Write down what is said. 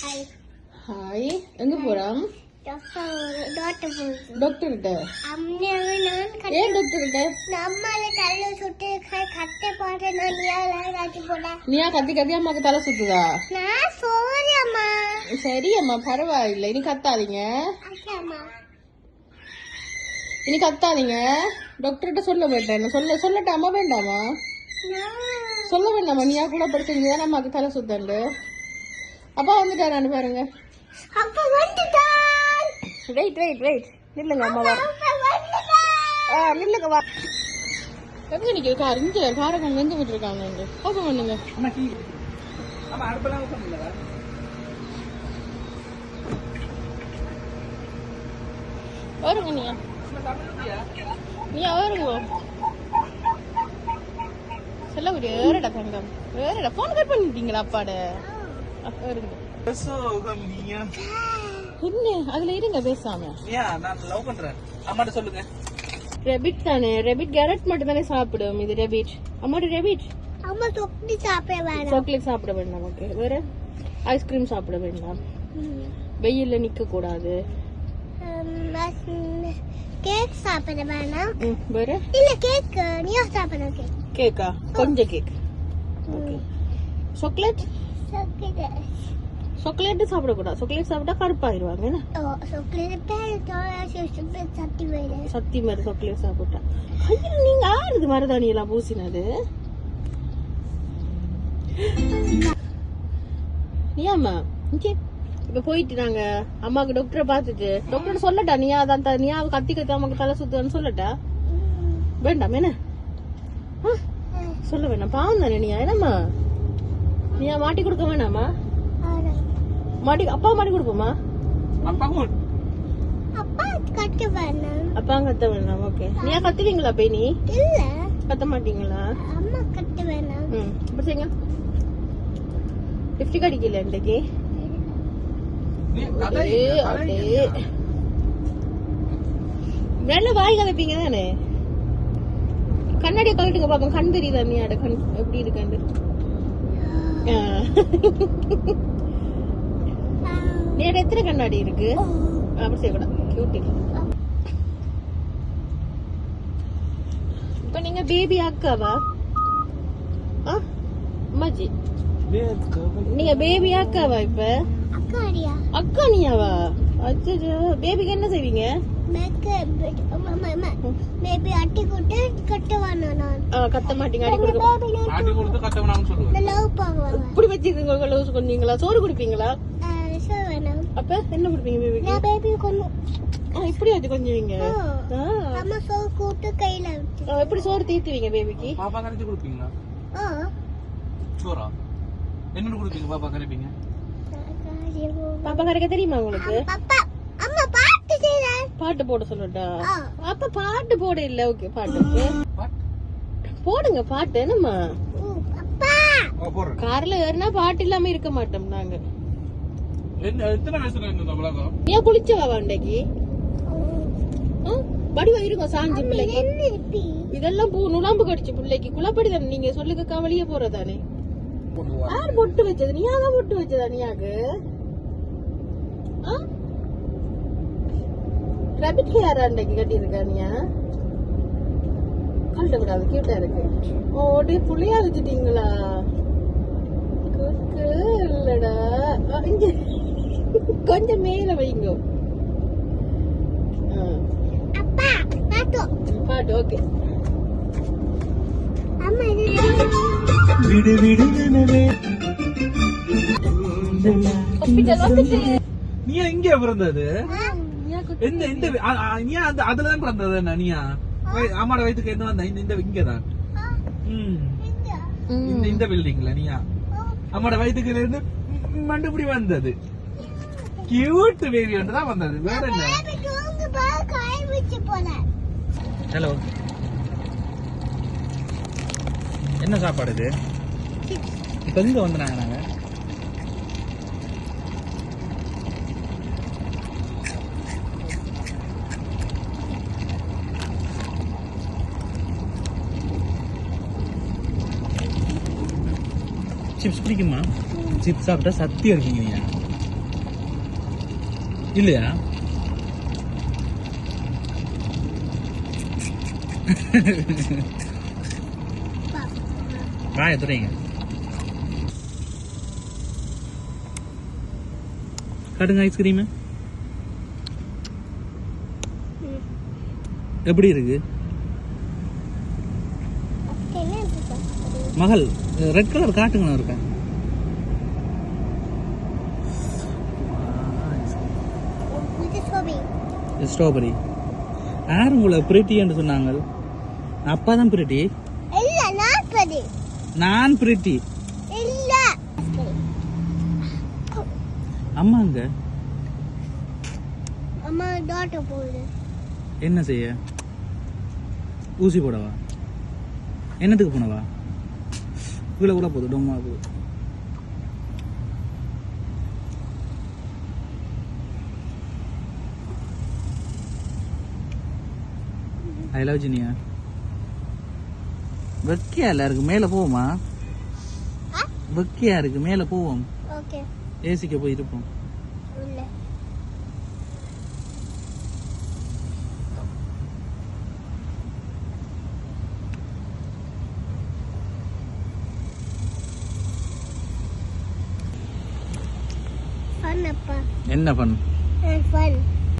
Hi hi எங்க போறான் doctor doctor போகுது டாக்டர் கிட்ட அம்மாவை நான் கட்ட ஏன் டாக்டர் கிட்ட நம்மால தள்ள சுட்டு க- கட்ட போட்டேன் நான் நீயால காட்டி போட்டேன். நீயா கத்தி கத்தி அம்மாக்கு தலை சுத்துதா? நான் சோரி அம்மா. சரி அம்மா பரவாயில்லை. இனி கத்தாதீங்க. இனி கத்தாதீங்க. டாக்டர் கிட்ட சொல்ல வேண்டாம். சொல்ல சொல்லட்டாமா வேண்டாமா? சொல்ல வேண்டாமா? நீயா கூட படிச்சீங்க அம்மாக்கு தலை சுத்தண்டு அப்பா வந்துட்டாரான்னு பாருங்க. அப்பா வந்துட்டான் வெயிட் வெயிட் வெயிட் நில்லுங்க அம்மா வர ஆ நில்லுங்க வா. எங்க நிக்கிற கார் இங்க காரங்க எங்க விட்டுருக்காங்க இங்க? ஓப்பன் பண்ணுங்க. அம்மா டீ அம்மா அடுப்பெல்லாம் ஓப்பன் இல்லைடா வருங்க நீயா? நீயா வருங்க. சொல்ல முடியும் வேறடா தங்கம். வேறடா போன் கட் பண்ணிட்டீங்களா அப்பாட? என்ன? அதுல இருங்க பேசாம. நீயா நான் லவ் பண்றேன். அம்மாட்ட சொல்லுங்க. ரெபிட் தானே. ரெபிட் கேரட் மட்டும் தானே சாப்பிடும். இது ரெபிட் அம்மாடி ரெபிட் அம்மா தொப்பி சாப்பிட வேணாம். சாக்லேட் சாப்பிட வேண்டாம் ஓகே வேற? ஐஸ்கிரீம் சாப்பிட வேண்டாம். வெயில்ல நிக்க கூடாது கேக் சாப்பிட வேணாம். ம், வேற? இல்ல கேக் நீயா சாப்பிட கேக் கேக்கா கொஞ்சம் கேக் ஓகே சாக்லேட் சாக்லேட் சாப்பிடக்கூடாது சாக்லேட் சாப்பிட்டா கருப்பாயிருவாங்க சத்தி மாதிரி சாக்லேட் சாப்பிட்டா. ஐயோ நீங்க ஆறுது மருதாணி எல்லாம் பூசினது. நீயாம்மா இங்கே. இப்ப போயிட்டு நாங்க அம்மாக்கு டாக்டரை பார்த்துட்டு டாக்டர் சொல்லட்டா? நீயா அதான் த- நீயா கத்தி கத்தி அம்மாக்கு தலை சுத்துன்னு சொல்லட்டா? வேண்டாம் என்ன? சொல்ல வேண்டாம். பாவம் தானே நீயா என்னம்மா? நீயா மாட்டி கொடுக்க வேணாமா? மாட்டி அப்பா மாட்டி கொடுப்போமா? அப்பா கட்ட வேணாம். அப்பா கத்த வேண்டாம் ஓகே நீயா கத்துவீங்களா போய் நீ? இல்ல. கத்த மாட்டீங்களா? அம்மா கட்ட வேணாம். ம் இப்படி செய்யுங்க லிப்டிக் அடிக்கல இன்றைக்கு? நீ. நல்ல வாய் கதைப்பீங்க தானே? கண்ணாடியை கழட்டுங்க பாப்போம். கண் தெரியுதா நீ? அட கண் எப்படி இருக்காண்டு அட எத்தனை கண்ணாடி இருக்கு? அப்படி செய்யக்கூடாது கியூட்டி இப்ப நீங்க பேபி அக்காவா? ஆ அம்மாஜி நீங்க பேபி அக்காவா இப்ப? அக்கா நீயாவா அச்சோ பேபிக்கு என்ன செய்வீங்க? மேபி அட்டி கூட்டு கட்ட கத்த மாட்டீங்க அடி கொடுக்க ஆட்டி கொடுத்து கத்தவனான்னு சொல்லுவேன் லவ் பண்ணுவாங்க இப்படி வச்சிருக்கீங்க லவ்ஸ் பண்ணீங்களா சோறு குடிப்பீங்களா? சோ வேணாம். அப்ப என்ன குடிப்பீங்க பேபிக்கு நான் பேபி கொண்டு ஆ, இப்படி வச்சு கொஞ்சுவீங்க. அம்மா சோ கூட்டு கையில வச்சு ஆ, எப்படி சோறு தீர்த்துவீங்க பேபிக்கு பாப்பா கரைச்சி கொடுப்பீங்களா? ஆ. சோறா? என்னோட கொடுப்பீங்க பாப்பா கரைப்பீங்க? பாப்பா கரைக்க தெரியுமா உங்களுக்கு? பாட்டு போட சொல்லட்டா. அப்ப பாட்டு போட இல்ல ஓகே பாட்டு போடுங்க பாட்டு என்னம்மா? கார்ல ஏறினா பாட்டு இல்லாம இருக்க மாட்டோம் நாங்க. ஏன் குளிச்சவா வாண்டைக்கு வடிவா இருக்கும் சாஞ்சி பிள்ளைக்கு இதெல்லாம் பூ நுழாம்பு கடிச்சு பிள்ளைக்கு. குழப்படி தானே நீங்க சொல்லுங்க கவலையே போறதானே. யார் பொட்டு வச்சது? நீயா தான் பொட்டு வச்சதா நீயாக்கு ரபிட் ஹேர் அன்னைக்கு கட்டி இருக்கா நீயா கழட்ட கூடாது கியூட்டா இருக்கு. ஓடி புளியா வச்சுட்டீங்களா? குக்கு இல்லடா. இங்க. கொஞ்சம் மேல வைங்க. பாட்டு ஓகே. விடு விடு நீ எங்க பிறந்தது? எந்த அந்த அதுலதான் பிறந்தது என்ன நீயா? அம்மாட வயதுக்கு எந்த வந்த? இந்த இந்த இங்கதான் ம். இந்த இந்த பில்டிங்ல நீயா? அம்மாட வயதுக்கு இருந்து மண்டுபிடி வந்தது. கியூட் பேபி ஒன்று தான் வந்தது. வேற என்ன? ஹலோ என்ன சாப்பாடு இது? இப்ப எங்க வந்துனாங்க நாங்க? சிப்ஸ் பிடிக்குமா சிப்ஸ் சாப்பிட்டா சத்தி இருக்கீங்க நீங்க இல்லையா வாய துறைங்க கடுங்க ஐஸ்கிரீம் எப்படி இருக்கு என்ன இருக்கு மகள் ரெட் கலர் காட்டுங்க இருக்கேன். ஸ்ட்ராபெரி யார் உங்களை பிரிட்டின்னு சொன்னாங்க அப்பா தான் பிரிட்டி நான் பிரிட்டி இல்ல அம்மா அங்க அம்மா டாக்டர் போகுது என்ன செய்ய? ஊசி போடவா? என்னத்துக்கு போனவா? கீழே கூட போகுது டொம்மா போகுது. ஐ லவ் ஜினியா வெக்கையா இல்ல இருக்கு மேல போவோமா? வெக்கையா இருக்கு மேல போவோம். ஏசிக்க போய் இருப்போம். உள்ள ஃபன் என்ன பண்ணு? ஃபன்